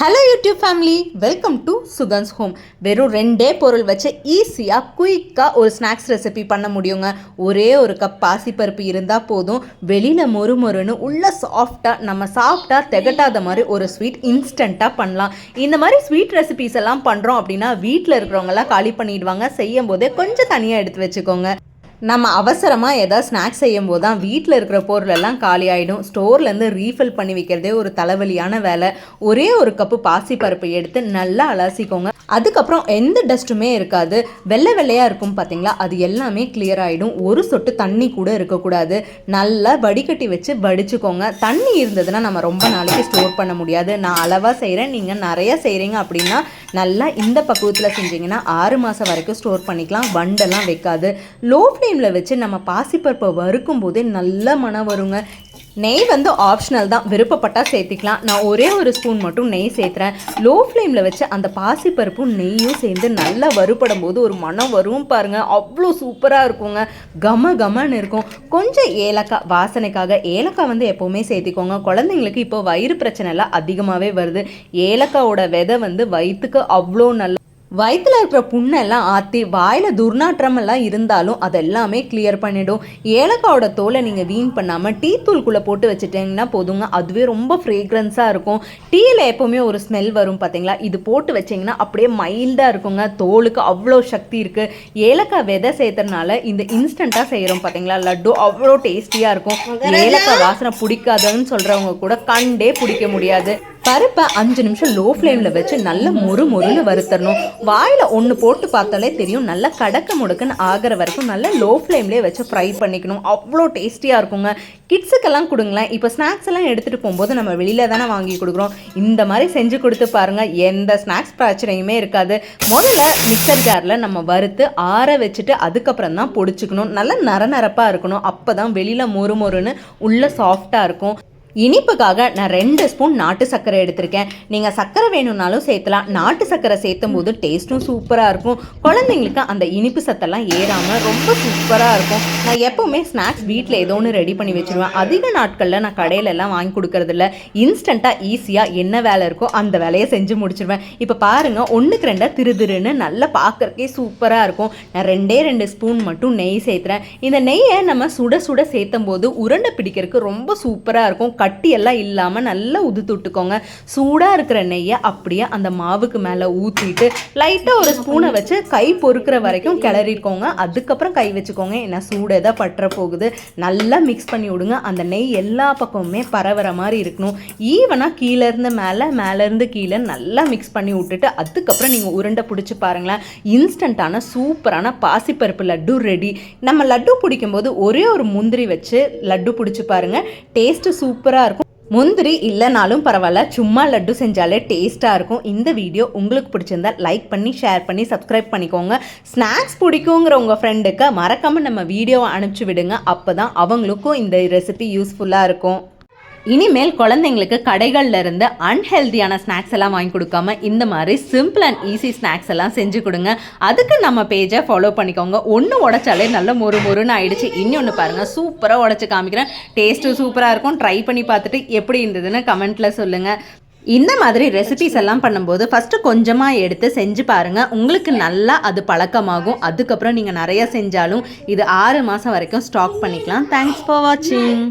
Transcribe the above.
Hello YouTube family welcome to Sugan's home வெறும் ரெண்டே பொருள் வச்சு ஈஸியாக குயிக்காக ஒரு ஸ்நாக்ஸ் ரெசிபி பண்ண முடியுங்க. ஒரே ஒரு கப் பாசிப்பருப்பு இருந்தால் போதும். வெளியில் மொறு மொறுன்னு உள்ள சாஃப்டாக நம்ம சாப்பிட்டா திகட்டாத மாதிரி ஒரு ஸ்வீட் இன்ஸ்டண்ட்டாக பண்ணலாம். இந்த மாதிரி ஸ்வீட் ரெசிபிஸ் எல்லாம் பண்ணுறோம் அப்படின்னா வீட்டில் இருக்கிறவங்கலாம் காலி பண்ணிடுவாங்க. செய்யும் போதே கொஞ்சம் தனியாக எடுத்து வச்சுக்கோங்க. நம்ம அவசரமாக எதாவது ஸ்நாக்ஸ் செய்யும் போது தான் வீட்டில் இருக்கிற பொருளெல்லாம் காலி ஆகிடும் ஸ்டோர்லேருந்து ரீஃபில் பண்ணி வைக்கிறதே ஒரு தலைவலியான வேலை. ஒரே ஒரு கப்பு பாசி பருப்பு எடுத்து நல்லா அலசிக்கோங்க. அதுக்கப்புறம் எந்த டஸ்ட்டுமே இருக்காது. வெள்ளை வெள்ளையாக இருக்கும் பார்த்தீங்களா அது எல்லாமே கிளியர் ஆகிடும் ஒரு சொட்டு தண்ணி கூட இருக்கக்கூடாது. நல்லா வடிகட்டி வச்சு வடிச்சுக்கோங்க. தண்ணி இருந்ததுன்னா நம்ம ரொம்ப நாளைக்கு ஸ்டோர் பண்ண முடியாது. நான் அளவாக செய்கிறேன் நீங்கள் நிறைய செய்கிறீங்க அப்படின்னா நல்லா இந்த பக்குவத்தில் செஞ்சீங்கன்னா ஆறு மாதம் வரைக்கும் ஸ்டோர் பண்ணிக்கலாம். வண்டெல்லாம் வைக்காது. லோ ஃப்ளேமில் வச்சு நம்ம பாசிப்பருப்பை வறுக்கும் போதே நல்ல மனம் வருங்க. நெய் வந்து ஆப்ஷனல் தான். விருப்பப்பட்டால் சேர்த்திக்கலாம். நான் ஒரே ஒரு ஸ்பூன் மட்டும் நெய் சேர்த்துறேன். லோ ஃப்ளேமில் வச்சு அந்த பாசிப்பருப்பும் நெய்யும் சேர்ந்து நல்லா வறுபடும் போது ஒரு மனம் வரும் பாருங்கள் அவ்வளோ சூப்பராக இருக்குங்க. கம கமன்னு இருக்கும். கொஞ்சம் ஏலக்காய் வாசனைக்காக ஏலக்காய் வந்து எப்போவுமே சேர்த்திக்கோங்க. குழந்தைங்களுக்கு இப்போ வயிறு பிரச்சனை எல்லாம் அதிகமாகவே வருது. ஏலக்காயோட விதை வந்து வயிற்றுக்கு அவ்வளோ நல்ல வயிற்றில் இருக்கிற புண்ணெல்லாம் ஆற்றி வாயில் துர்நாற்றம் எல்லாம் இருந்தாலும் அதெல்லாமே கிளியர் பண்ணிடும். ஏலக்காவோட தோலை நீங்கள் வீண் பண்ணாமல் டீ தூள்குள்ளே போட்டு வச்சுட்டிங்கன்னா போதுங்க. அதுவே ரொம்ப ஃப்ரேக்ரன்ஸாக இருக்கும். டீயில் எப்போவுமே ஒரு ஸ்மெல் வரும் பார்த்தீங்களா இது போட்டு வச்சிங்கன்னா அப்படியே மைல்டாக இருக்குங்க. தோலுக்கு அவ்வளோ சக்தி இருக்குது ஏலக்காய் விதை சேர்த்தறனால இந்த இன்ஸ்டண்ட்டாக செய்கிறோம் பார்த்தீங்களா லட்டு அவ்வளோ டேஸ்டியாக இருக்கும். ஏலக்காய் வாசனை பிடிக்காதுன்னு சொல்கிறவங்க கூட கண்டே பிடிக்க முடியாது. பருப்பை அஞ்சு நிமிஷம் லோ ஃப்ளேமில் வச்சு நல்ல மொறு மொறுன்னு வறுத்தரணும். வாயில் ஒன்று போட்டு பார்த்தாலே தெரியும் நல்லா கடக்க முடுக்குன்னு ஆகிற வரைக்கும் நல்லா லோ ஃப்ளேம்லேயே வச்சு ஃப்ரை பண்ணிக்கணும். அவ்வளோ டேஸ்டியாக இருக்குங்க. கிட்ஸுக்கெல்லாம் கொடுங்களேன். இப்போ ஸ்நாக்ஸ் எல்லாம் எடுத்துகிட்டு போகும்போது நம்ம வெளியில் தானே வாங்கி கொடுக்குறோம். இந்த மாதிரி செஞ்சு கொடுத்து பாருங்கள் எந்த ஸ்நாக்ஸ் பிரச்சனையுமே இருக்காது. முதல்ல மிக்சர் ஜாரில் நம்ம வறுத்து ஆற வச்சுட்டு அதுக்கப்புறம் தான் பொடிச்சுக்கணும். நல்லா நர நரப்பாக இருக்கணும். அப்போ தான் வெளியில் மொறு மொறுன்னு உள்ளே சாஃப்டாக இருக்கும். இனிப்புக்காக நான் ரெண்டு ஸ்பூன் நாட்டு சர்க்கரை எடுத்திருக்கேன். நீங்கள் சர்க்கரை வேணும்னாலும் சேர்த்தலாம். நாட்டு சர்க்கரை சேர்த்தும் போது டேஸ்ட்டும் சூப்பராக இருக்கும். குழந்தைங்களுக்கு அந்த இனிப்பு சத்தெல்லாம் ஏறாமல் ரொம்ப சூப்பராக இருக்கும். நான் எப்போவுமே ஸ்நாக்ஸ் வீட்டில் ஏதோ ஒன்று ரெடி பண்ணி வச்சுருவேன். அதிக நாட்களில் நான் கடையிலெல்லாம் வாங்கி கொடுக்கறதில்ல. இன்ஸ்டண்ட்டாக ஈஸியாக என்ன வேலை இருக்கோ அந்த வேலையை செஞ்சு முடிச்சிருவேன். இப்போ பாருங்கள் ஒன்றுக்கு ரெண்டாக திரு திருன்னு நல்லா பார்க்குறக்கே சூப்பராக இருக்கும். நான் ரெண்டே ரெண்டு ஸ்பூன் மட்டும் நெய் சேர்த்துறேன். இந்த நெய்யை நம்ம சுட சுட சேர்த்தும் போது உருண்டை பிடிக்கிறதுக்கு ரொம்ப சூப்பராக இருக்கும். கட்டியெல்லாம் இல்லாமல் நல்லா உதுத்து விட்டுக்கோங்க சூடாக இருக்கிற நெய்யை அப்படியே அந்த மாவுக்கு மேலே ஊற்றிட்டு லைட்டாக ஒரு ஸ்பூனை வச்சு கை பொறுக்கிற வரைக்கும் கிளறிக்கோங்க. அதுக்கப்புறம் கை வச்சுக்கோங்க. ஏன்னா சூடு எதாவது பற்ற போகுது. நல்லா மிக்ஸ் பண்ணி விடுங்க. அந்த நெய் எல்லா பக்கமுமே பரவுற மாதிரி இருக்கணும். ஈவனாக கீழேருந்து மேலே மேலேருந்து கீழே நல்லா மிக்ஸ் பண்ணி விட்டுட்டு அதுக்கப்புறம் நீங்கள் உருண்டை பிடிச்சி பாருங்களேன். இன்ஸ்டண்ட்டான சூப்பரான பாசிப்பருப்பு லட்டு ரெடி நம்ம லட்டு பிடிக்கும்போது ஒரே ஒரு முந்திரி வச்சு லட்டு பிடிச்சி பாருங்கள் டேஸ்ட்டு சூப்பராக இருக்கும். முந்திரி இல்லைனாலும் பரவாயில்ல. சும்மா லட்டு செஞ்சாலே டேஸ்ட்டாக இருக்கும். இந்த வீடியோ உங்களுக்கு பிடிச்சிருந்தா லைக் பண்ணி ஷேர் பண்ணி சப்ஸ்கிரைப் பண்ணிக்கோங்க. ஸ்நாக்ஸ் பிடிக்குங்கிற உங்கள் ஃப்ரெண்டுக்கு மறக்காமல் நம்ம வீடியோவை அனுப்பிச்சி விடுங்க. அப்போ தான் அவங்களுக்கும் இந்த ரெசிபி யூஸ்ஃபுல்லாக இருக்கும். இனிமேல் குழந்தைங்களுக்கு கடைகளில் இருந்து அன்ஹெல்தியான ஸ்நாக்ஸ் எல்லாம் வாங்கி கொடுக்காம இந்த மாதிரி சிம்பிள் அண்ட் ஈஸி ஸ்நாக்ஸ் எல்லாம் செஞ்சு கொடுங்க. அதுக்கு நம்ம பேஜை ஃபாலோ பண்ணிக்கோங்க. ஒன்று உடைச்சாலே நல்ல மொறு மொறுன்னு ஆயிடுச்சு. இன்னொன்று பாருங்கள் சூப்பராக உடச்சி காமிக்கிறேன். டேஸ்ட்டும் சூப்பராக இருக்கும். ட்ரை பண்ணி பார்த்துட்டு எப்படி இருந்ததுன்னு கமெண்ட்டில் சொல்லுங்கள் இந்த மாதிரி ரெசிபிஸ் எல்லாம் பண்ணும்போது ஃபஸ்ட்டு கொஞ்சமாக எடுத்து செஞ்சு பாருங்கள் உங்களுக்கு நல்லா அது பழக்கமாகும். அதுக்கப்புறம் நீங்கள் நிறைய செஞ்சாலும் இது ஆறு மாதம் வரைக்கும் ஸ்டாக் பண்ணிக்கலாம். தேங்க்ஸ் ஃபார் வாட்சிங்